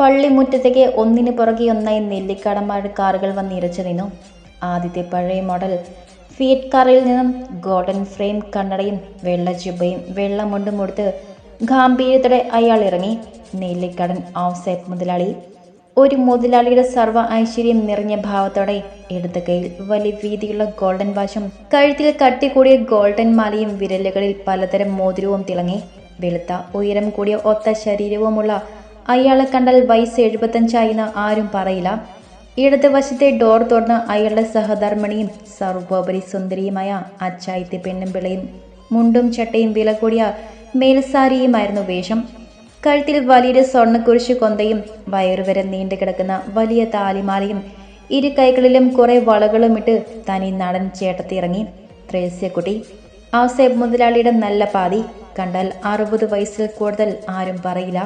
പള്ളിമുറ്റത്തേക്ക് ഒന്നിനു പുറകെ ഒന്നായി നെല്ലിക്കടന്മാരുടെ കാറുകൾ വന്ന് ഇരച്ചു നിന്നു. ആദ്യത്തെ പഴയ മോഡൽ ഫിയറ്റ് കാറിൽ നിന്നും ഗോൾഡൻ ഫ്രെയിം കണ്ണടയും വെള്ള ചുബയും വെള്ള മുണ്ടും കൊടുത്ത് ഗാംഭീര്യത്തോടെ അയാൾ ഇറങ്ങി. നെല്ലിക്കടൻ ഔസേപ്പ് മുതലാളി. ഒരു മുതലാളിയുടെ സർവ ഐശ്വര്യം നിറഞ്ഞ ഭാവത്തോടെ ഇടത് കൈയിൽ വലിയ വീതിയുള്ള ഗോൾഡൻ വാശും കഴുത്തിൽ കട്ടിക്കൂടിയ ഗോൾഡൻ മാലയും വിരലുകളിൽ പലതരം മോതിരവും തിളങ്ങി. വെളുത്ത ഉയരം കൂടിയ ഒത്ത ശരീരവുമുള്ള അയാളെ കണ്ടാൽ വയസ്സ് എഴുപത്തഞ്ചായെന്ന് ആരും പറയില്ല. ഇടത് വശത്തെ ഡോർ തുറന്ന് അയാളുടെ സഹധർമ്മിണിയും സർവോപരി സുന്ദരിയുമായ അച്ചായത്തെ പെണ്ണും പിള്ളയും മുണ്ടും ചട്ടയും വില കൂടിയ മേൽസാരിയുമായിരുന്നു വേഷം. കഴുത്തിൽ വലിയൊരു സ്വർണക്കുരിശ് കൊന്തയും വയറുവരെ നീണ്ടു കിടക്കുന്ന വലിയ താലിമാലയും ഇരു കൈകളിലും കുറെ വളകളും ഇട്ട് തനി നടൻ ചേട്ടത്തിറങ്ങി ത്രേസ്യക്കുട്ടി ആ സേബ് മുതലാളിയുടെ നല്ല പാതി കണ്ടാൽ അറുപത് വയസ്സിൽ കൂടുതൽ ആരും പറയില്ല.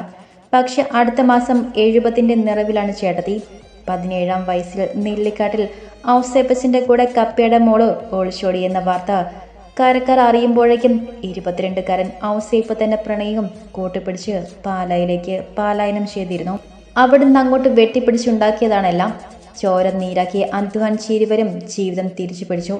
പക്ഷെ അടുത്ത മാസം എഴുപതിന്റെ നിറവിലാണ് ചേട്ടത്തി. പതിനേഴാം വയസ്സിൽ നെല്ലിക്കാട്ടിൽ ഔസേപ്പസിന്റെ കൂടെ കപ്പയുടെ മോൾ ഒളിച്ചോടി എന്ന വാർത്ത കരക്കാർ അറിയുമ്പോഴേക്കും ഇരുപത്തിരണ്ടുകാരൻ ഔസേപ്പ് തന്നെ പ്രണയവും കൂട്ടിപ്പിടിച്ച് പാലായിലേക്ക് പാലായനം ചെയ്തിരുന്നു. അവിടുന്ന് അങ്ങോട്ട് വെട്ടിപ്പിടിച്ചുണ്ടാക്കിയതാണെല്ലാം. ചോര നീരാക്കി അധ്വാൻ ഇരുവരും ജീവിതം തിരിച്ചു പിടിച്ചു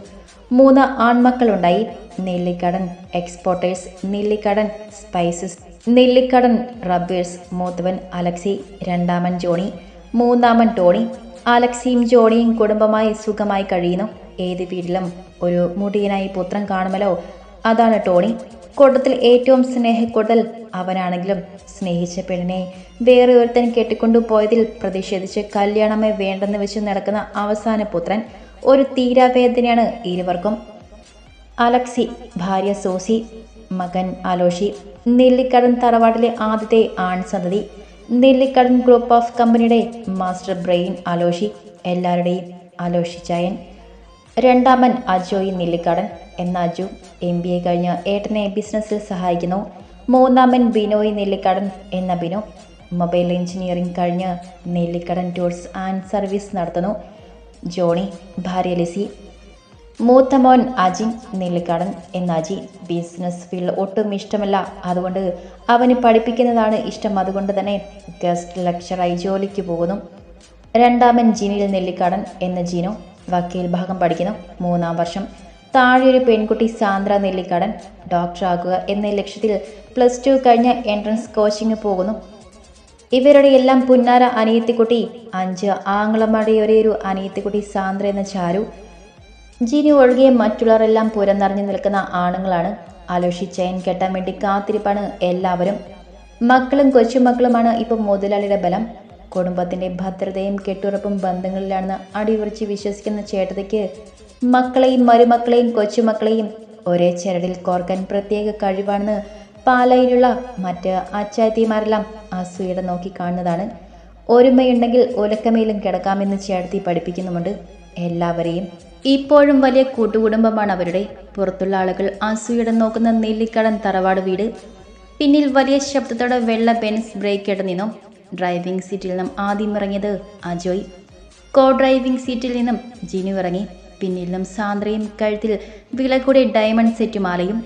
മൂന്ന് ആൺമക്കളുണ്ടായി. Nellikkadan exporters Nellikkadan spices Nellikkadan rubbers മൂത്തവൻ അലക്സി രണ്ടാമൻ ജോണി മൂന്നാമൻ ടോണി. അലക്സിയും ജോണിയും കുടുംബമായി സുഖമായി കഴിയുന്നു. ഏത് വീട്ടിലും ഒരു മുടിയനായി പുത്രൻ കാണുമല്ലോ. അതാണ് ടോണി. കൂട്ടത്തിൽ ഏറ്റവും സ്നേഹക്കൂടുതൽ അവനാണെങ്കിലും സ്നേഹിച്ച പെണ്ണിനെ വേറെ ഒരുത്തൻ കെട്ടിക്കൊണ്ടുപോയതിൽ പ്രതിഷേധിച്ച് കല്യാണമേ വേണ്ടെന്ന് വെച്ച് നടക്കുന്ന അവസാന പുത്രൻ ഒരു തീരാവേദനയാണ് ഇരുവർക്കും. അലക്സി ഭാര്യ സോസി മകൻ അലോഷി നെല്ലിക്കടൻ തറവാട്ടിലെ ആദ്യത്തെ ആൺസന്തതി നെല്ലിക്കടൻ ഗ്രൂപ്പ് ഓഫ് കമ്പനിയുടെ മാസ്റ്റർ ബ്രെയിൻ അലോഷി എല്ലാവരുടെയും അലോഷി ചായൻ. രണ്ടാമൻ അജോയ് നെല്ലിക്കടൻ എന്ന അജു എം ബി എ കഴിഞ്ഞ ഏട്ടനെ ബിസിനസ്സിൽ സഹായിക്കുന്നു. മൂന്നാമൻ ബിനോയ് നെല്ലിക്കടൻ എന്ന ബിനോ മൊബൈൽ എഞ്ചിനീയറിംഗ് കഴിഞ്ഞ് നെല്ലിക്കടൻ ടൂർസ് ആൻഡ് സർവീസ് നടത്തുന്നു. ജോണി ഭാര്യ ലിസി മൂത്ത മോൻ അജിൻ നെല്ലിക്കാടൻ എന്ന അജി ബിസിനസ് ഫീൽഡ് ഒട്ടും ഇഷ്ടമല്ല. അതുകൊണ്ട് അവന് പഠിപ്പിക്കുന്നതാണ് ഇഷ്ടം. അതുകൊണ്ട് തന്നെ ഗസ്റ്റ് ലെക്ചറായി ജോലിക്ക് പോകുന്നു. രണ്ടാമൻ ജിനിൽ നെല്ലിക്കാടൻ എന്ന ജീനോ വക്കീൽ ഭാഗം പഠിക്കുന്നു. മൂന്നാം വർഷം താഴെയൊരു പെൺകുട്ടി സാന്ദ്ര നെല്ലിക്കാടൻ ഡോക്ടറാകുക എന്ന ലക്ഷ്യത്തിൽ പ്ലസ് ടു കഴിഞ്ഞ എൻട്രൻസ് കോച്ചിങ് പോകുന്നു. ഇവരുടെ എല്ലാം പുന്നാര അനിയത്തിക്കുട്ടി അഞ്ച് ആംഗ്ലമാടിയൊരേ ഒരു അനിയത്തിക്കുട്ടി സാന്ദ്ര എന്ന ചാരു ജിനി ഒഴികെ മറ്റുള്ളവരെല്ലാം പുരം നിറഞ്ഞു നിൽക്കുന്ന ആണുങ്ങളാണ്. ആലോചിച്ചയൻ കെട്ടാൻ വേണ്ടി കാത്തിരിപ്പാണ് എല്ലാവരും. മക്കളും കൊച്ചുമക്കളുമാണ് ഇപ്പം മുതലാളിയുടെ ബലം. കുടുംബത്തിന്റെ ഭദ്രതയും കെട്ടുറപ്പും ബന്ധങ്ങളിലാണെന്ന് അടിയുറച്ച് വിശ്വസിക്കുന്ന ചേട്ടതയ്ക്ക് മക്കളെയും മരുമക്കളെയും കൊച്ചുമക്കളെയും ഒരേ ചരടിൽ കോർക്കാൻ പ്രത്യേക കഴിവാണെന്ന് പാലയിലുള്ള മറ്റ് അച്ചായത്തിമാരെല്ലാം അസൂയയുടെ നോക്കി കാണുന്നതാണ്. ഒരുമയുണ്ടെങ്കിൽ ഉലക്കമേലും കിടക്കാമെന്ന് ചേട്ടത്തി പഠിപ്പിക്കുന്നുമുണ്ട്. എല്ലാവരെയും ഇപ്പോഴും വലിയ കൂട്ടുകുടുംബമാണ് അവരുടെ. പുറത്തുള്ള ആളുകൾ അസൂയിടം നോക്കുന്ന നെല്ലിക്കടൻ തറവാട് വീട്. പിന്നിൽ വലിയ ശബ്ദത്തോടെ വെള്ള ബെൻസ് ബ്രേക്ക് ഇട നിന്നും ഡ്രൈവിംഗ് സീറ്റിൽ നിന്നും ആദ്യം ഇറങ്ങിയത് അജോയ്. കോ ഡ്രൈവിംഗ് സീറ്റിൽ നിന്നും ജിനു ഇറങ്ങി. പിന്നിൽ നിന്നും സാന്ദ്രയും കഴുത്തിൽ വില കൂടിയ ഡയമണ്ട് സെറ്റ് മാലയും.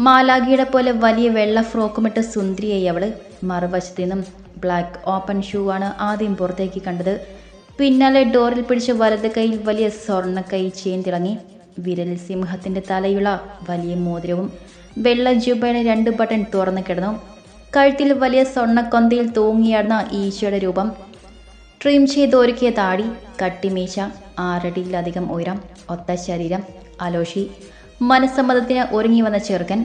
മാലാഗിയുടെ പോലെ വലിയ വെള്ള ഫ്രോക്കുമിട്ട് സുന്ദരിയായി അവൾ. മറുവശത്തു നിന്നും ബ്ലാക്ക് ഓപ്പൺ ഷൂ ആണ് ആദ്യം പുറത്തേക്ക് കണ്ടത്. പിന്നാലെ ഡോറിൽ പിടിച്ച വലത് കൈയിൽ വലിയ സ്വർണ കൈ ചെയിൻ തിളങ്ങി. വിരലിൽ സിംഹത്തിന്റെ തലയുള്ള വലിയ മോതിരവും വെള്ള ജുബയുടെ രണ്ട് ബട്ടൺ തുറന്നു കിടന്നു. കഴുത്തിൽ വലിയ സ്വർണക്കൊന്തയിൽ തൂങ്ങിയാടുന്ന ഈശോയുടെ രൂപം. ട്രിം ചെയ്ത് ഒരുക്കിയ താടി കട്ടിമീശ ആറടിയിലധികം ഉയരം ഒത്ത ശരീരം അലോഷി മനസ്സമ്മതത്തിന് ഒരുങ്ങി വന്ന ചെറുക്കൻ.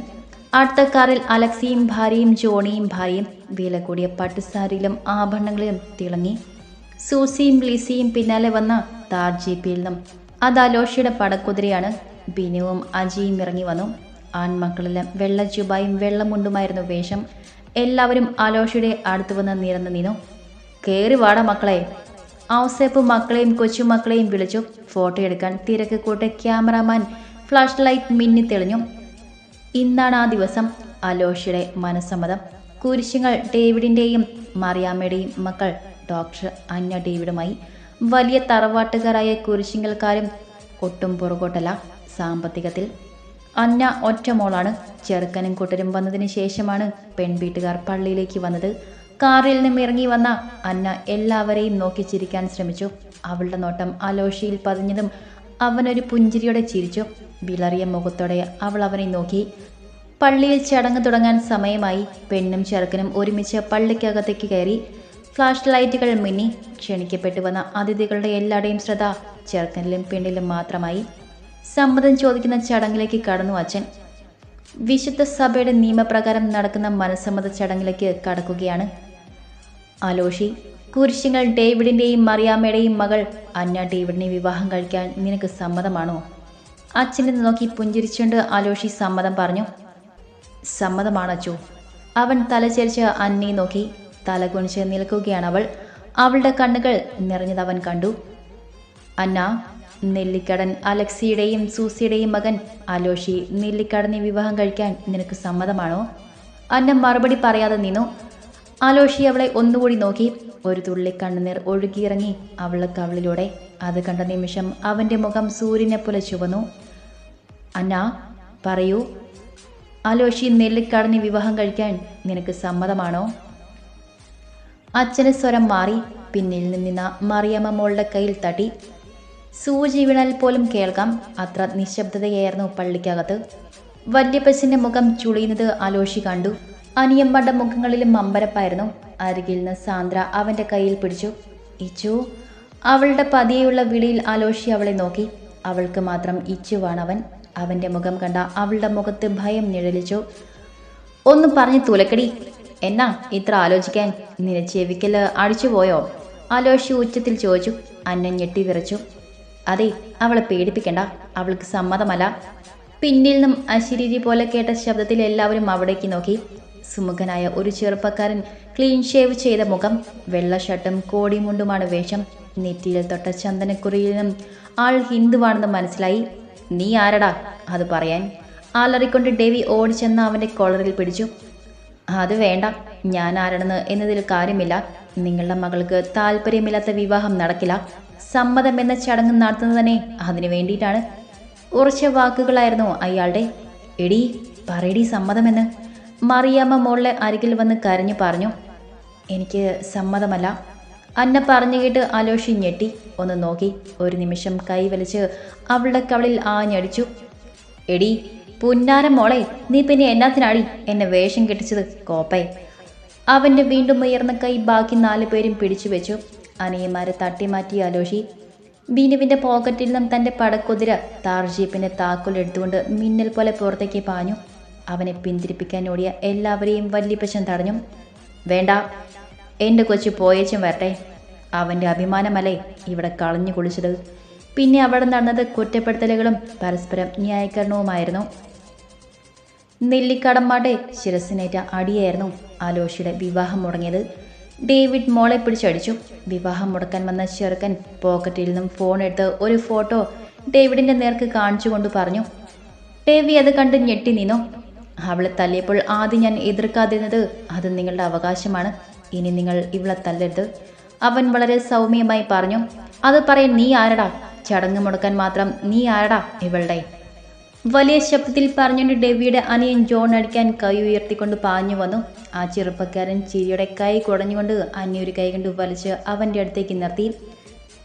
അടുത്ത കാറിൽ അലക്സിയും ഭാര്യയും ജോണിയും ഭാര്യയും വില കൂടിയ പട്ടുസാരിയിലും ആഭരണങ്ങളിലും തിളങ്ങി. സൂസിയും ലിസിയും പിന്നാലെ വന്ന താർ ജീപ്പിൽ നിന്നും. അത് അലോഷിയുടെ പടക്കുതിരയാണ്. ബിനുവും അജിയും ഇറങ്ങി വന്നു. ആൺമക്കളെല്ലാം വെള്ള ജുബായും വെള്ളമുണ്ടുമായിരുന്നു വേഷം. എല്ലാവരും അലോഷിയുടെ അടുത്ത് വന്ന് നിരന്ന് നിന്നു. കയറി വാട മക്കളെ. ഔസേപ്പ് മക്കളെയും കൊച്ചുമക്കളെയും വിളിച്ചു. ഫോട്ടോ എടുക്കാൻ തിരക്ക് കൂട്ട് ക്യാമറാമാൻ ഫ്ലാഷ് ലൈറ്റ് മിന്നി തെളിഞ്ഞു. ഇന്നാണ് ആ ദിവസം അലോഷിയുടെ മനസ്സമ്മതം. കുരിശുങ്ങൾ ഡേവിഡിന്റെയും മറിയാമ്മയുടെയും മക്കൾ ഡോക്ടർ അന്ന ഡേവിഡുമായി വലിയ തറവാട്ടുകാരായ കുരിശിങ്കൽക്കാരും ഒട്ടും പുറകോട്ടല്ല സാമ്പത്തികത്തിൽ. അന്ന ഒറ്റ മോളാണ്. ചെറുക്കനും കൂട്ടരും വന്നതിന് ശേഷമാണ് പെൺവീട്ടുകാർ പള്ളിയിലേക്ക് വന്നത്. കാറിൽ നിന്നും ഇറങ്ങി വന്ന അന്ന എല്ലാവരെയും നോക്കി ചിരിക്കാൻ ശ്രമിച്ചു. അവളുടെ നോട്ടം അലോഷിയിൽ പതിഞ്ഞതും അവനൊരു പുഞ്ചിരിയോടെ ചിരിച്ചു. വിളറിയ മുഖത്തോടെ അവൾ അവനെ നോക്കി. പള്ളിയിൽ ചടങ്ങ് തുടങ്ങാൻ സമയമായി. പെണ്ണും ചെറുക്കനും ഒരുമിച്ച് പള്ളിക്കകത്തേക്ക് കയറി ഫ്ലാഷ് ലൈറ്റുകൾ മിന്നി ക്ഷണിക്കപ്പെട്ടു വന്ന അതിഥികളുടെ എല്ലാവരുടെയും ശ്രദ്ധ ചെറുക്കനിലും പെണ്ണിലും മാത്രമായി. സമ്മതം ചോദിക്കുന്ന ചടങ്ങിലേക്ക് കടന്നു അച്ഛൻ. വിശുദ്ധ സഭയുടെ നിയമപ്രകാരം നടക്കുന്ന മനസ്സമ്മത ചടങ്ങിലേക്ക് കടക്കുകയാണ്. അലോഷി കുരിശിങ്ങൾ ഡേവിഡിന്റെയും മറിയാമ്മയുടെയും മകൾ അന്ന ഡേവിഡിനെ വിവാഹം കഴിക്കാൻ നിനക്ക് സമ്മതമാണോ? അച്ഛനെ നോക്കി പുഞ്ചിരിച്ചുകൊണ്ട് അലോഷി സമ്മതം പറഞ്ഞു. സമ്മതമാണ് അച്ചു അവൻ തലചരിച്ച് അന്നയെ നോക്കി. തല കുനിച്ച് നിൽക്കുകയാണ് അവൾ. അവളുടെ കണ്ണുകൾ നിറഞ്ഞത് അവൻ കണ്ടു. അന്ന നെല്ലിക്കടൻ അലക്സിയുടെയും സൂസിയുടെയും മകൻ അലോഷി നെല്ലിക്കടനെ വിവാഹം കഴിക്കാൻ നിനക്ക് സമ്മതമാണോ? അന്ന മറുപടി പറയാതെ നിന്നു. അലോഷി അവളെ ഒന്നുകൂടി നോക്കി. ഒരു തുള്ളി കണ്ണുനീർ ഒഴുകിയിറങ്ങി അവളുടെ കവളിലൂടെ. അത് കണ്ട നിമിഷം അവന്റെ മുഖം സൂര്യനെ പോലെ ചുവന്നു. അന്ന പറയൂ. അലോഷി നെല്ലിക്കടനെ വിവാഹം കഴിക്കാൻ നിനക്ക് സമ്മതമാണോ? അച്ഛന് സ്വരം മാറി പിന്നിൽ നിന്ന മറിയമ്മ മോളുടെ കയ്യിൽ തട്ടി. സൂചി വീണാൽ പോലും കേൾക്കാം അത്ര നിശബ്ദതയായിരുന്നു പള്ളിക്കകത്ത്. വല്യപ്പച്ചന്റെ മുഖം ചുളിയുന്നത് അലോഷി കണ്ടു. അനിയമ്മയുടെ മുഖങ്ങളിലും അമ്പരപ്പായിരുന്നു. അരികിൽ നിന്ന് സാന്ദ്ര അവന്റെ കയ്യിൽ പിടിച്ചു. ഇച്ചു അവളുടെ പതിയെയുള്ള വിളിയിൽ അലോഷി അവളെ നോക്കി. അവൾക്ക് മാത്രം ഇച്ചുവാണവൻ. അവന്റെ മുഖം കണ്ട അവളുടെ മുഖത്ത് ഭയം നിഴലിച്ചു. ഒന്ന് പറഞ്ഞു തുലക്കടി. എന്നാ ഇത്ര ആലോചിക്കാൻ നിന ചെവിക്കൽ അടിച്ചുപോയോ അലോഷി ഉച്ചത്തിൽ ചോദിച്ചു. അന്നൻ ഞെട്ടി വിറച്ചു. അതെ അവളെ പേടിപ്പിക്കണ്ട. അവൾക്ക് സമ്മതമല്ല. പിന്നിൽ നിന്നും അശരീരി പോലെ കേട്ട ശബ്ദത്തിൽ എല്ലാവരും അവിടേക്ക് നോക്കി. സുമുഖനായ ഒരു ചെറുപ്പക്കാരൻ ക്ലീൻ ഷേവ് ചെയ്ത മുഖം വെള്ള ഷർട്ടും കോടിമുണ്ടുമാണ് വേഷം നെറ്റിയിൽ തൊട്ട ചന്ദനക്കുറിയിൽ നിന്നും ആൾ ഹിന്ദുവാണെന്ന് മനസ്സിലായി. നീ ആരടാ? അത് പറയാൻ. ആലറിക്കൊണ്ട് ഡേവി ഓടിച്ചെന്ന് അവന്റെ കോളറിൽ പിടിച്ചു. അത് വേണ്ട. ഞാൻ ആരാണെന്ന് എന്നതിൽ കാര്യമില്ല. നിങ്ങളുടെ മകൾക്ക് താല്പര്യമില്ലാത്ത വിവാഹം നടക്കില്ല. സമ്മതം എന്ന ചടങ്ങ് നടത്തുന്നത് തന്നെ അതിനു വേണ്ടിയിട്ടാണ്. ഉറച്ച വാക്കുകളായിരുന്നു അയാളുടെ. എടി പറയടി സമ്മതമെന്ന് മറിയാമ്മ മോളിലെ അരികിൽ വന്ന് കരഞ്ഞു പറഞ്ഞു എനിക്ക് സമ്മതമല്ല. അന്ന പറഞ്ഞു കേട്ട് അലോഷി ഞെട്ടി. ഒന്ന് നോക്കി. ഒരു നിമിഷം കൈവലിച്ച് അവളുടെ കവളിൽ ആഞ്ഞടിച്ചു. എടി പുന്നാരം മോളെ നീ പിന്നെ എന്നാത്തിനാടി? എന്നെ വേഷം കെട്ടിച്ചത് കോപ്പേ അവന്റെ വീണ്ടും ഉയർന്ന കൈ ബാക്കി നാലു പേരും പിടിച്ചു വെച്ചു. അനിയന്മാരെ തട്ടിമാറ്റി അലോഷി. ബീനുവിന്റെ പോക്കറ്റിൽ നിന്നും തന്റെ പടക്കുതിര താർജീപ്പിന്റെ താക്കോലെടുത്തുകൊണ്ട് മിന്നൽ പോലെ പുറത്തേക്ക് പാഞ്ഞു. അവനെ പിന്തിരിപ്പിക്കാൻ ഓടിയ എല്ലാവരെയും വല്യപ്പച്ചൻ തടഞ്ഞു. വേണ്ട എന്റെ കൊച്ചു പോയച്ചും വരട്ടെ. അവന്റെ അഭിമാനമല്ലേ ഇവിടെ കളഞ്ഞു കുളിച്ചത്? പിന്നെ അവിടെ നടന്നത് കുറ്റപ്പെടുത്തലുകളും പരസ്പരം ന്യായീകരണവുമായിരുന്നു. നെല്ലിക്കടമ്മാടെ ശിരസിനേറ്റ അടിയായിരുന്നു ആലോഷിയുടെ വിവാഹം മുടങ്ങിയത്. ഡേവിഡ് മോളെ പിടിച്ചടിച്ചു. വിവാഹം മുടക്കാൻ വന്ന ചെറുക്കൻ പോക്കറ്റിൽ നിന്നും ഫോൺ എടുത്ത് ഒരു ഫോട്ടോ ഡേവിഡിന്റെ നേർക്ക് കാണിച്ചുകൊണ്ട് പറഞ്ഞു ഡേവി അത് കണ്ട് ഞെട്ടി നിന്നു. അവളെ തല്ലിയപ്പോൾ ആദ്യം ഞാൻ എതിർക്കാതിരുന്നത് അത് നിങ്ങളുടെ അവകാശമാണ്. ഇനി നിങ്ങൾ ഇവളെ തല്ലരുത്. അവൻ വളരെ സൗമ്യമായി പറഞ്ഞു അത് പറയാൻ നീ ആരടാ? ചടങ്ങ് മുടക്കാൻ മാത്രം നീ ആരടാ ഇവളുടെ? വലിയ ശബ്ദത്തിൽ പറഞ്ഞുകൊണ്ട് ഡെവിയുടെ അനിയൻ ജോൺ അടിക്കാൻ കൈ ഉയർത്തിക്കൊണ്ട് പാഞ്ഞു വന്നു. ആ ചെറുപ്പക്കാരൻ ചിരിയുടെ കൈ കുടഞ്ഞുകൊണ്ട് അന്യൊരു കൈ കൊണ്ട് വലിച്ച് അവന്റെ അടുത്തേക്ക് നിർത്തി.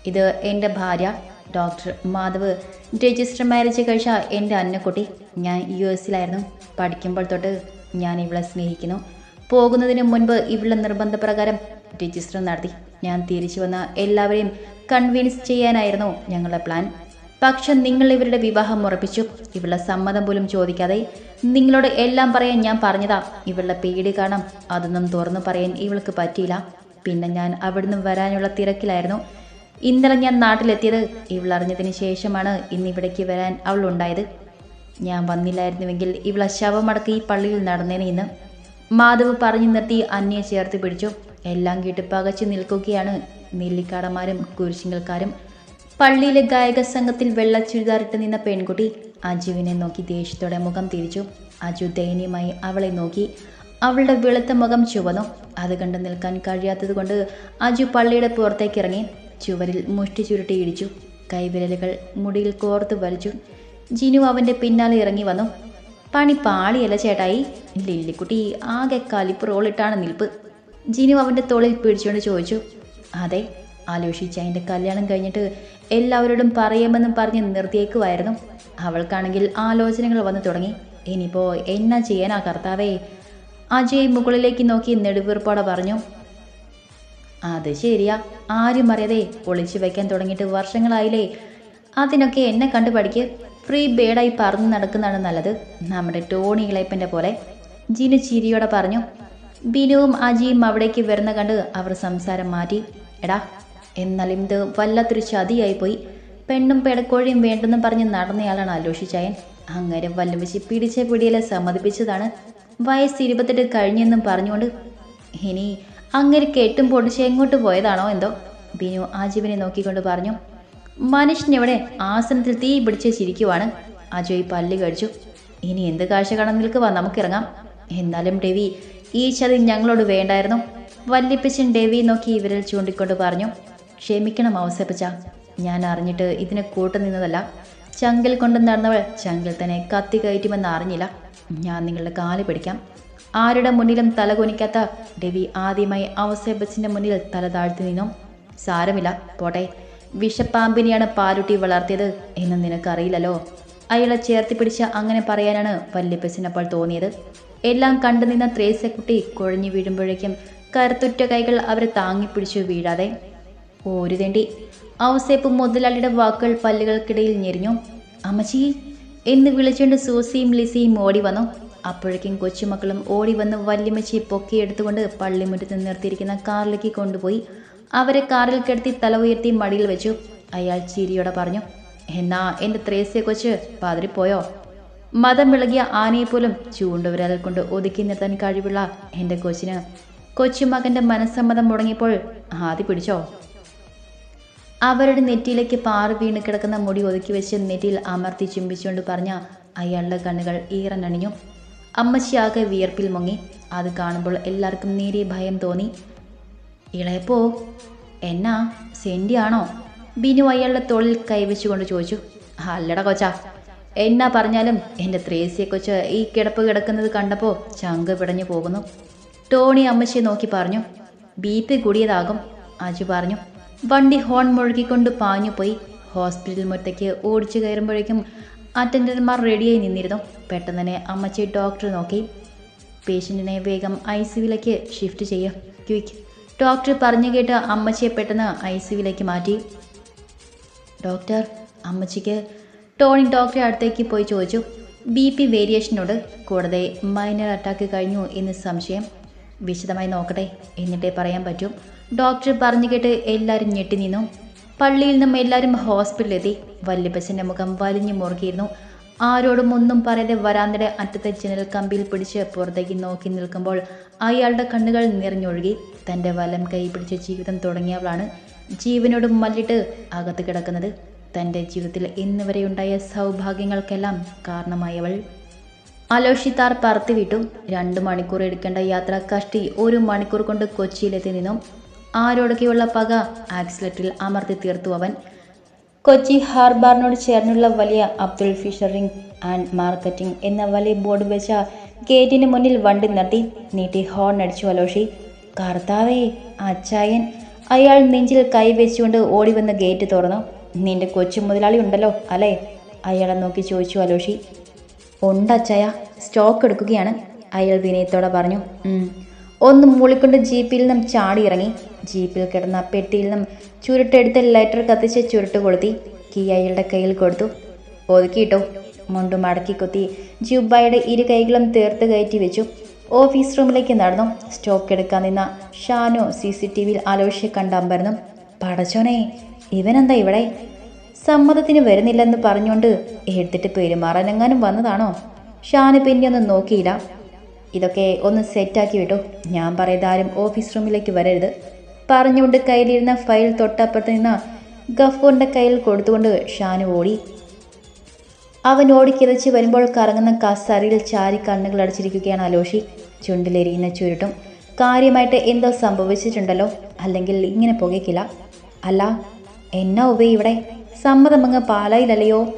ഇത് എന്റെ ഭാര്യ ഡോക്ടർ മാധവ്. രജിസ്റ്റർ മാരേജ് കഴിച്ച എന്റെ അന്നക്കുട്ടി. ഞാൻ യു എസിലായിരുന്നു. പഠിക്കുമ്പോൾ തൊട്ട് ഞാൻ ഇവളെ സ്നേഹിക്കുന്നു. പോകുന്നതിന് മുൻപ് ഇവളുടെ നിർബന്ധപ്രകാരം രജിസ്റ്റർ നടത്തി. ഞാൻ തിരിച്ചു വന്ന എല്ലാവരെയും കൺവിൻസ് ചെയ്യാനായിരുന്നു ഞങ്ങളുടെ പ്ലാൻ. പക്ഷെ നിങ്ങൾ ഇവരുടെ വിവാഹം ഉറപ്പിച്ചു. ഇവളുടെ സമ്മതം പോലും ചോദിക്കാതെ നിങ്ങളോട് എല്ലാം പറയാൻ ഞാൻ പറഞ്ഞതാ. ഇവളുടെ പേടി കാണാം അതൊന്നും തുറന്നു പറയാൻ ഇവൾക്ക് പറ്റിയില്ല. പിന്നെ ഞാൻ അവിടുന്ന് വരാനുള്ള തിരക്കിലായിരുന്നു. ഇന്നലെ ഞാൻ നാട്ടിലെത്തിയത്. ഇവൾ അറിഞ്ഞതിന് ശേഷമാണ് ഇന്ന് ഇവിടേക്ക് വരാൻ അവൾ ഉണ്ടായത്. ഞാൻ വന്നില്ലായിരുന്നുവെങ്കിൽ ഇവളെ ശവമടക്കി ഈ പള്ളിയിൽ നടന്നേനെ ഇന്ന്. മാധവ് പറഞ്ഞു നിർത്തി അന്യെ ചേർത്ത് പിടിച്ചു. എല്ലാം കേട്ട് പകച്ചു നിൽക്കുകയാണ് നെല്ലിക്കാടന്മാരും കുരിശിങ്കൽക്കാരും. പള്ളിയിലെ ഗായക സംഘത്തിൽ വെള്ള ചുരിദാറിട്ട് നിന്ന പെൺകുട്ടി അജുവിനെ നോക്കി ദേഷ്യത്തോടെ മുഖം തിരിച്ചു. അജു ദയനീയമായി അവളെ നോക്കി. അവളുടെ വെളുത്ത മുഖം ചുവന്നു. അത് കണ്ട് നിൽക്കാൻ കഴിയാത്തതുകൊണ്ട് അജു പള്ളിയുടെ പുറത്തേക്ക് ഇറങ്ങി ചുവരിൽ മുഷ്ടി ചുരുട്ടി ഇടിച്ചു. കൈവിരലുകൾ മുടിയിൽ കോർത്ത് വലിച്ചു. ജിനു അവന്റെ പിന്നാലെ ഇറങ്ങി വന്നു. പണി പാളിയല്ല ചേട്ടായി. ലില്ലിക്കുട്ടി ആകെ കലിപ്പ് റോളിട്ടാണ് നിൽപ്പ്. ജിനു അവന്റെ തോളിൽ പിടിച്ചുകൊണ്ട് ചോദിച്ചു. അതെ ആലോചിച്ച് അതിന്റെ കല്യാണം കഴിഞ്ഞിട്ട് എല്ലാവരോടും പറയാമെന്നും പറഞ്ഞ് നിർത്തിയേക്കുമായിരുന്നു അവൾക്കാണെങ്കിൽ ആലോചനകൾ വന്നു തുടങ്ങി. ഇനിയിപ്പോൾ എന്നാ ചെയ്യാനാ കർത്താവേ? അജയ് മുകളിലേക്ക് നോക്കി നെടുവീർപ്പോടെ പറഞ്ഞു അത് ശരിയാ. ആരും അറിയാതെ ഒളിച്ചു വെക്കാൻ തുടങ്ങിയിട്ട് വർഷങ്ങളായില്ലേ. അതിനൊക്കെ എന്നെ കണ്ടു പഠിക്ക് ഫ്രീ ബേഡായി പറന്ന് നടക്കുന്നതാണ് നല്ലത്. നമ്മുടെ ടോണി ഇളയപ്പന്റെ പോലെ ജിനു ചിരിയോടെ പറഞ്ഞു ബിനുവും അജിയും അവിടേക്ക് വരുന്ന കണ്ട് അവർ സംസാരം മാറ്റി. എടാ എന്നാലും ഇത് വല്ലാത്തൊരു ചതിയായിപ്പോയി. പെണ്ണും പെടക്കോഴിയും വേണ്ടെന്നും പറഞ്ഞ് നടന്നയാളാണ് അലോഷിച്ചായൻ അങ്ങനെ വല്ലവിച്ച് പിടിച്ച പിടിയിലെ സമ്മതിപ്പിച്ചതാണ്. വയസ്സ് ഇരുപത്തെട്ട് കഴിഞ്ഞെന്നും പറഞ്ഞുകൊണ്ട് ഇനി അങ്ങനെ കെട്ടും പൊടിച്ച് എങ്ങോട്ട് പോയതാണോ എന്തോ? ബിനു ആജീവിനെ നോക്കിക്കൊണ്ട് പറഞ്ഞു. മനുഷ്യനെവിടെ ആസനത്തിൽ തീ പിടിച്ച് ചിരിക്കുവാണ്. അജയ് പല്ല് കഴിച്ചു ഇനി എന്ത് കാഴ്ച കാണാൻ നിൽക്കുക നമുക്കിറങ്ങാം. എന്നാലും ഡെവി ഈ ചതി ഞങ്ങളോട് വേണ്ടായിരുന്നു. വല്ലിപ്പിച്ചൻ ഡെവി നോക്കി ഇവരിൽ ചൂണ്ടിക്കൊണ്ട് പറഞ്ഞു. ക്ഷമിക്കണം അവസരപ്പിച്ച ഞാൻ അറിഞ്ഞിട്ട് ഇതിനെ കൂട്ടു നിന്നതല്ല. ചങ്കിൽ കൊണ്ട് നടന്നവൾ ചങ്കിൽ തന്നെ കത്തി കയറ്റുമെന്ന് അറിഞ്ഞില്ല. ഞാൻ നിങ്ങളുടെ കാൽ പിടിക്കാം. ആരുടെ മുന്നിലും തല കുനിക്കാത്ത രവി ആദ്യമായി അവസരബച്ചിന്റെ മുന്നിൽ തല താഴ്ത്തി നിന്നു. സാരമില്ല പോട്ടെ. വിഷപ്പാമ്പിനെയാണ് പാലുട്ടി വളർത്തിയത് എന്ന് നിനക്കറിയില്ലല്ലോ. അയാളെ ചേർത്തി പിടിച്ച അങ്ങനെ പറയാനാണ് വല്യപ്പച്ചനപ്പോൾ തോന്നിയത്. എല്ലാം കണ്ടു നിന്ന ത്രേസ്യക്കുട്ടി കുഴഞ്ഞു വീഴുമ്പോഴേക്കും കരുത്തുറ്റ കൈകൾ അവരെ താങ്ങിപ്പിടിച്ചു വീഴാതെ ഒരു തെണ്ടി ഔസേപ്പ് മുതലാളിയുടെ വാക്കുകൾ പല്ലുകൾക്കിടയിൽ ഞെരിഞ്ഞു. അമ്മച്ചി എന്ന് വിളിച്ചുകൊണ്ട് സൂസിയും ലിസിയും ഓടി വന്നു. അപ്പോഴേക്കും കൊച്ചുമക്കളും ഓടി വന്ന് വല്യമ്മച്ചി പൊക്കിയെടുത്തുകൊണ്ട് പള്ളിമുറ്റത്ത് നിർത്തിയിരിക്കുന്ന കാറിലേക്ക് കൊണ്ടുപോയി. അവരെ കാറിൽ കിടത്തി തല ഉയർത്തി മടിയിൽ വെച്ചു. അയാൾ ചിരിയോടെ പറഞ്ഞു എന്നാ എന്റെ ത്രേസ്യ കൊച്ച് പാതിരിപ്പോയോ? മതം വിളകിയ ആനയെപ്പോലും ചൂണ്ടുവിരൽ കൊണ്ട് ഒതുക്കി നിർത്താൻ കഴിവുള്ള എന്റെ കൊച്ചിന് കൊച്ചുമകന്റെ മനസ്സമ്മതം മുടങ്ങിയപ്പോൾ ആദ്യ പിടിച്ചോ? അവരുടെ നെറ്റിയിലേക്ക് പാറി വീണ് കിടക്കുന്ന മുടി ഒതുക്കി വെച്ച് നെറ്റിയിൽ അമർത്തി ചുംബിച്ചുകൊണ്ട് പറഞ്ഞ അയാളുടെ കണ്ണുകൾ ഈറനണിഞ്ഞു അമ്മച്ചിയാകെ വിയർപ്പിൽ മുങ്ങി. അത് കാണുമ്പോൾ എല്ലാവർക്കും നേരിയ ഭയം തോന്നി. ഇളയപ്പോ എന്നാ സെന്റിയാണോ ബിനു അയാളുടെ തോളിൽ കൈവച്ചുകൊണ്ട് ചോദിച്ചു. അല്ലട കൊച്ചാ എന്നാ പറഞ്ഞാലും എന്റെ ത്രേസിയെ കൊച്ച് ഈ കിടപ്പ് കിടക്കുന്നത് കണ്ടപ്പോൾ ചങ്ക് പിടഞ്ഞു പോകുന്നു. ടോണി അമ്മച്ചിയെ നോക്കി പറഞ്ഞു. ബി പി കൂടിയതാകും അജു പറഞ്ഞു. വണ്ടി ഹോൺ മുഴുകിക്കൊണ്ട് പാഞ്ഞു പോയി ഹോസ്പിറ്റൽ മുറ്റത്തേക്ക് ഓടിച്ചു കയറുമ്പോഴേക്കും അറ്റൻഡർമാർ റെഡിയായി നിന്നിരുന്നു. പെട്ടെന്ന് തന്നെ അമ്മച്ചി ഡോക്ടർ നോക്കി. പേഷ്യന്റിനെ വേഗം ഐ സിയുവിലേക്ക് ഷിഫ്റ്റ് ചെയ്യുക ക്വിക്ക്. ഡോക്ടർ പറഞ്ഞു കേട്ട് അമ്മച്ചിയെ പെട്ടെന്ന് ഐ സിയുവിലേക്ക് മാറ്റി. ഡോക്ടർ അമ്മച്ചിക്ക് ടോണി ഡോക്ടറെ അടുത്തേക്ക് പോയി ചോദിച്ചു. ബി പി വേരിയേഷനോട്. കൂടാതെ മൈനർ അറ്റാക്ക് കഴിഞ്ഞു എന്ന് സംശയം. വിശദമായി നോക്കട്ടെ. എന്നിട്ടേ പറയാൻ പറ്റൂ. ഡോക്ടർ പറഞ്ഞു കേട്ട് എല്ലാവരും ഞെട്ടി നിന്നു. പള്ളിയിൽ നിന്നും എല്ലാവരും ഹോസ്പിറ്റലിലെത്തി. വല്യപ്പച്ചന്റെ മുഖം വലിഞ്ഞു മുറുകിയിരുന്നു. ആരോടും ഒന്നും പറയാതെ വരാന്തയുടെ അറ്റത്തെ ജനൽ കമ്പിയിൽ പിടിച്ച് പുറത്തേക്ക് നോക്കി നിൽക്കുമ്പോൾ അയാളുടെ കണ്ണുകൾ നിറഞ്ഞൊഴുകി. തന്റെ വലം കൈ പിടിച്ച് ജീവിതം തുടങ്ങിയവളാണ് ജീവനോട് മല്ലിട്ട് അകത്ത് കിടക്കുന്നത്. തന്റെ ജീവിതത്തിൽ ഇന്നുവരെ ഉണ്ടായ സൗഭാഗ്യങ്ങൾക്കെല്ലാം കാരണമായവൾ. അലോഷിത്താർ പറത്തിവിട്ടു രണ്ട് മണിക്കൂർ എടുക്കേണ്ട യാത്ര കഷ്ടി ഒരു മണിക്കൂർ കൊണ്ട് കൊച്ചിയിലെത്തി നിന്നും ആരോടൊക്കെയുള്ള പക ആക്സിലേറ്ററിൽ അമർത്തി തീർത്തു അവൻ. കൊച്ചി ഹാർബറിനോട് ചേർന്നുള്ള വലിയ അബ്ദുൾ ഫിഷറിംഗ് ആൻഡ് മാർക്കറ്റിംഗ് എന്ന വലിയ ബോർഡ് വെച്ച ഗേറ്റിന് മുന്നിൽ വണ്ടി നിർത്തി നീട്ടി ഹോൺ അടിച്ചു അലോഷി. കർത്താവേ അച്ചായൻ അയാൾ നെഞ്ചിൽ കൈവച്ചുകൊണ്ട് ഓടി വന്ന് ഗേറ്റ് തുറന്നു. നിന്റെ കൊച്ചു മുതലാളി ഉണ്ടല്ലോ അല്ലേ? അയാളെ നോക്കി ചോദിച്ചു അലോഷി. ഉണ്ട് അച്ചായ സ്റ്റോക്ക് എടുക്കുകയാണ്. അയാൾ വിനയത്തോടെ പറഞ്ഞു ഒന്ന് മൂളിക്കൊണ്ട് ജീപ്പിൽ നിന്നും ചാടി ഇറങ്ങി ജീപ്പിൽ കിടന്ന പെട്ടിയിൽ നിന്നും ചുരുട്ടെടുത്ത് ലൈറ്റർ കത്തിച്ച് ചുരുട്ട് കൊളുത്തി. കീ അയാളുടെ കയ്യിൽ കൊടുത്തു. ഒതുക്കിയിട്ടോ. മുണ്ടു മടക്കി കുത്തി ജുബായുടെ ഇരു കൈകളും തീർത്ത് കയറ്റി വെച്ചു. ഓഫീസ് റൂമിലേക്ക് നടന്നു. സ്റ്റോക്ക് എടുക്കാൻ നിന്ന ഷാനു സി സി ടി വിയിൽ ആലോചിച്ച് കണ്ടമ്പരന്നു. പടച്ചോനെ ഇവനെന്താ ഇവിടെ? സമ്മതത്തിന് വരുന്നില്ലെന്ന് പറഞ്ഞുകൊണ്ട് എടുത്തിട്ട് പെരുമാറാനെങ്ങാനും വന്നതാണോ? ഷാന് പിന്നെ ഒന്നും നോക്കിയില്ല. ഇതൊക്കെ ഒന്ന് സെറ്റാക്കി വിട്ടു. ഞാൻ പറയുന്നതാരും ഓഫീസ് റൂമിലേക്ക് വരരുത്. പറഞ്ഞുകൊണ്ട് കയ്യിലിരുന്ന ഫയൽ തൊട്ടപ്പുറത്ത് നിന്ന് ഗഫൂറിന്റെ കയ്യിൽ കൊടുത്തുകൊണ്ട് ഷാനു ഓടി. അവൻ ഓടിക്കിതച്ച് വരുമ്പോൾ കറങ്ങുന്ന കസറിയിൽ ചാരി കണ്ണുകൾ അടച്ചിരിക്കുകയാണ് അലോഷി. ചുണ്ടിലെരിയുന്ന ചുരുട്ടും കാര്യമായിട്ട് എന്തോ സംഭവിച്ചിട്ടുണ്ടല്ലോ. അല്ലെങ്കിൽ ഇങ്ങനെ പുകയ്ക്കില്ല. അല്ല എന്നാ ഉപ ഇവിടെ? സമ്മതമങ്ങ് പാലായിലല്ലയോ?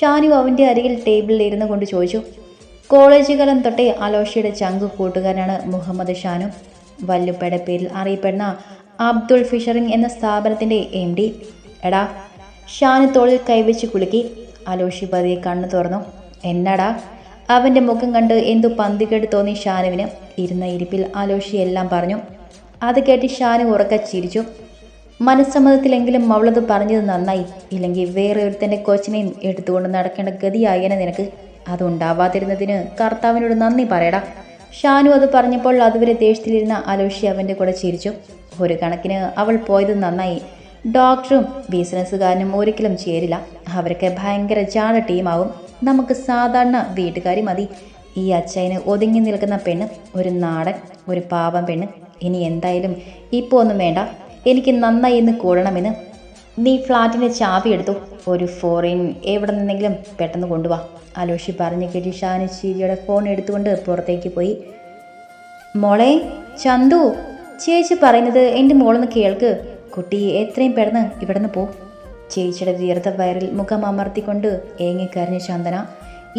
ഷാനു അവന്റെ അരികിൽ ടേബിളിൽ ഇരുന്നു കൊണ്ട് ചോദിച്ചു. കോളേജ് കാലം തൊട്ടേ അലോഷയുടെ ചങ്ക് കൂട്ടുകാരനാണ് മുഹമ്മദ് ഷാനു. വല്ലുപ്പയുടെ പേരിൽ അറിയപ്പെടുന്ന അബ്ദുൾ ഫിഷറിംഗ് എന്ന സ്ഥാപനത്തിന്റെ എം ഡി. എടാ ഷാനു തോളിൽ കൈവച്ച് കുലുക്കി. അലോഷി പതിയെ കണ്ണു തുറന്നു. എന്നടാ? അവന്റെ മുഖം കണ്ട് എന്തു പന്തികേട് തോന്നി ഷാനുവിന്? ഇരുന്ന ഇരിപ്പിൽ അലോഷി എല്ലാം പറഞ്ഞു. അത് കേട്ട് ഷാനു ഉറക്ക ചിരിച്ചു. മനസ്സമ്മതത്തിലെങ്കിലും അവളത് പറഞ്ഞത് നന്നായി. ഇല്ലെങ്കിൽ വേറെ ഒരുത്തന്റെ കൊച്ചിനെയും എടുത്തുകൊണ്ട് നടക്കേണ്ട ഗതിയായേനെ നിനക്ക് അതുണ്ടാവാതിരുന്നതിന് കർത്താവിനോട് നന്ദി പറയടാ. ഷാനു അത് പറഞ്ഞപ്പോൾ അതുവരെ ദേഷ്യത്തിലിരുന്ന അലോഷി അവന്റെ കൂടെ ചിരിച്ചു. ഒരു കണക്കിന് അവൾ പോയത് നന്നായി. ഡോക്ടറും ബിസിനസ്സുകാരനും ഒരിക്കലും ചേരില്ല. അവരൊക്കെ ഭയങ്കര ജാട ടീമാവും. നമുക്ക് സാധാരണ വീട്ടുകാരി മതി. ഈ അച്ചായന് ഒതുങ്ങി നിൽക്കുന്ന പെണ്ണ് ഒരു നാടൻ ഒരു പാവം പെണ്ണ്. ഇനി എന്തായാലും ഇപ്പോൾ ഒന്നും വേണ്ട. എനിക്ക് നന്നായി ഇന്ന് കൂടണമെന്ന് നീ ഫ്ലാറ്റിന്റെ ചാവി എടുത്തു. ഒരു ഫോറിൻ എവിടെ നിന്നെങ്കിലും പെട്ടെന്ന് കൊണ്ടുപോവാ അലോഷി പറഞ്ഞു കേട്ടി ഷാനി ഫോൺ എടുത്തുകൊണ്ട് പുറത്തേക്ക് പോയി. മോളെ ചന്തു ചേച്ചി പറയുന്നത് എന്റെ മോളൊന്ന് കേൾക്ക്. കുട്ടി എത്രയും പെട്ടെന്ന് ഇവിടുന്ന് പോ. ചേച്ചിയുടെ വീർത്ത വയറിൽ മുഖം അമർത്തിക്കൊണ്ട് ഏങ്ങിക്കരഞ്ഞു ചന്ദന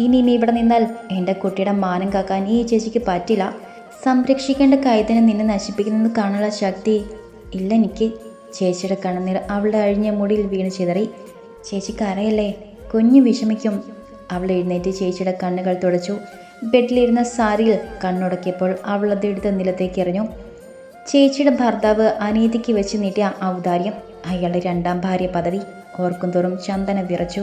ഇനി നീ ഇവിടെ നിന്നാൽ എന്റെ കുട്ടിയുടെ മാനം കാക്കാൻ ഈ ചേച്ചിക്ക് പറ്റില്ല. സംരക്ഷിക്കേണ്ട കൈതനെ നിന്നെ നശിപ്പിക്കുന്നത് കാണാനുള്ള ശക്തി ഇല്ല എനിക്ക് ചേച്ചിയുടെ കണ്ണുനീർ അവളുടെ അഴിഞ്ഞ മുടിയിൽ വീണ് ചിതറി. ചേച്ചി കരയല്ലേ കുഞ്ഞു വിഷമിക്കും. അവൾ എഴുന്നേറ്റ് ചേച്ചിയുടെ കണ്ണുകൾ തുടച്ചു. ബെഡിലിരുന്ന സാരിയിൽ കണ്ണുടക്കിയപ്പോൾ അവൾ അത് എടുത്ത നിലത്തേക്ക് എറിഞ്ഞു. ചേച്ചിയുടെ ഭർത്താവ് അനീതിക്ക് വെച്ച് നീട്ടിയ ഔദാര്യം അയാളുടെ രണ്ടാം ഭാര്യ പദവി ഓർക്കുന്തോറും ചന്ദന വിറച്ചു.